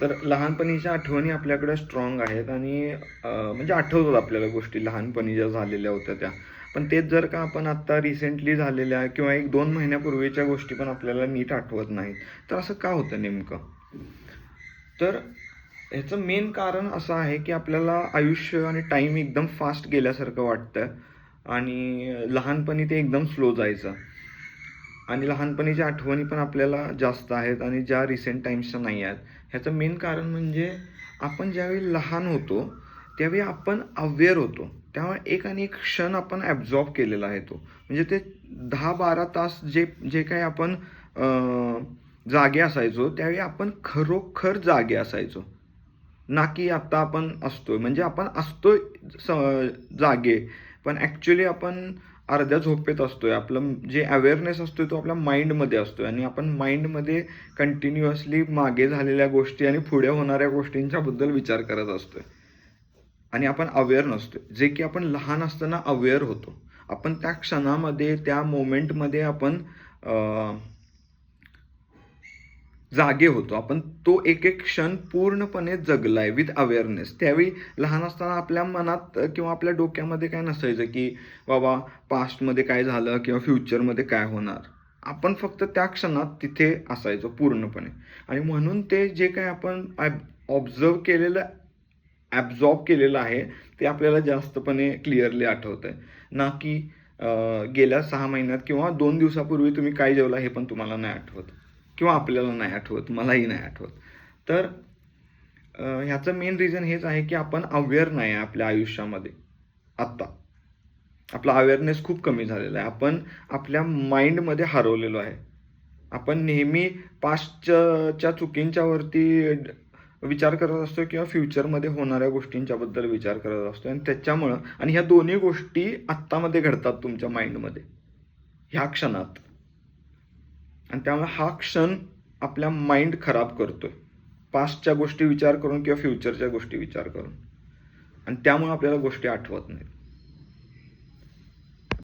तर लहानपणीच्या आठवणी आपल्याकडे स्ट्रॉंग आहेत आणि म्हणजे आठवतात आपल्याला गोष्टी लहानपणी ज्या झालेल्या होत्या त्या. पण तेच जर का आपण आत्ता रिसेंटली झालेल्या किंवा एक दोन महिन्यापूर्वीच्या गोष्टी पण आपल्याला नीट आठवत नाहीत तर असं का होतं नेमकं? तर ह्याचं मेन कारण असं आहे की आपल्याला आयुष्य आणि टाईम एकदम फास्ट गेल्यासारखं वाटतं आणि लहानपणी ते एकदम स्लो जायचं. आणि लहानपणीच्या आठवणी पण आपल्याला जास्त आहेत आणि ज्या रिसेंट टाईम्सच्या नाही आहेत. ह्याचं मेन कारण म्हणजे आपण ज्यावेळी लहान होतो त्यावेळी आपण अवेअर होतो. त्यामुळे एक आणि एक क्षण आपण ॲब्झॉर्ब केलेला आहे तो. म्हणजे ते दहा बारा तास जे जे काही आपण जागे असायचो त्यावेळी आपण खरोखर जागे असायचो. ना की आत्ता आपण असतोय. म्हणजे आपण असतोय स- जागे. पण ॲक्च्युली आपण अर्ध्या झोपेत असतोय. आपलं जे अवेअरनेस असतोय तो आपल्या माइंडमध्ये असतोय. आणि आपण माइंडमध्ये कंटिन्युअसली मागे झालेल्या गोष्टी आणि पुढे होणाऱ्या गोष्टींच्याबद्दल विचार करत असतोय. आणि आपण अवेअर नसतोय. जे की आपण लहान असताना अवेअर होतो. आपण त्या क्षणामध्ये त्या मोमेंटमध्ये आपण जागे होतो. आपण तो एक एक क्षण पूर्णपणे जगलाय विथ अवेअरनेस त्यावेळी लहान असताना आपल्या मनात किंवा आपल्या डोक्यामध्ये काय नसायचं की बाबा पास्टमध्ये काय झालं किंवा फ्युचरमध्ये काय होणार? आपण फक्त त्या क्षणात तिथे असायचो पूर्णपणे. आणि म्हणून ते जे काय आपण ऑब्झर्व केलेलं ॲब्झॉर्ब केलेलं आहे ते आपल्याला जास्तपणे क्लिअरली आठवत आहे ना की गेल्या सहा महिन्यात किंवा दोन दिवसापूर्वी तुम्ही काय जेवला हे पण तुम्हाला नाही आठवत. किंवा आपल्याला नाही आठवत मलाही नाही आठवत. तर ह्याचं मेन रिझन हेच आहे की आपण अवेअर नाही आहे आपल्या आयुष्यामध्ये. आत्ता. आपला अवेअरनेस खूप कमी झालेला आहे. आपण आपल्या माइंडमध्ये हरवलेलो आहे. आपण नेहमी पास्टच्या चुकींच्या वरती विचार करत असतो किंवा फ्युचरमध्ये होणाऱ्या गोष्टींच्याबद्दल विचार करत असतो. आणि त्याच्यामुळं आणि ह्या दोन्ही गोष्टी आत्तामध्ये घडतात तुमच्या माइंडमध्ये ह्या क्षणात. आणि त्यामुळे हा क्षण आपल्या माइंड खराब करतोय. पास्टच्या गोष्टी विचार करून किंवा फ्युचरच्या गोष्टी विचार करून. आणि त्यामुळे आपल्याला गोष्टी आठवत नाहीत.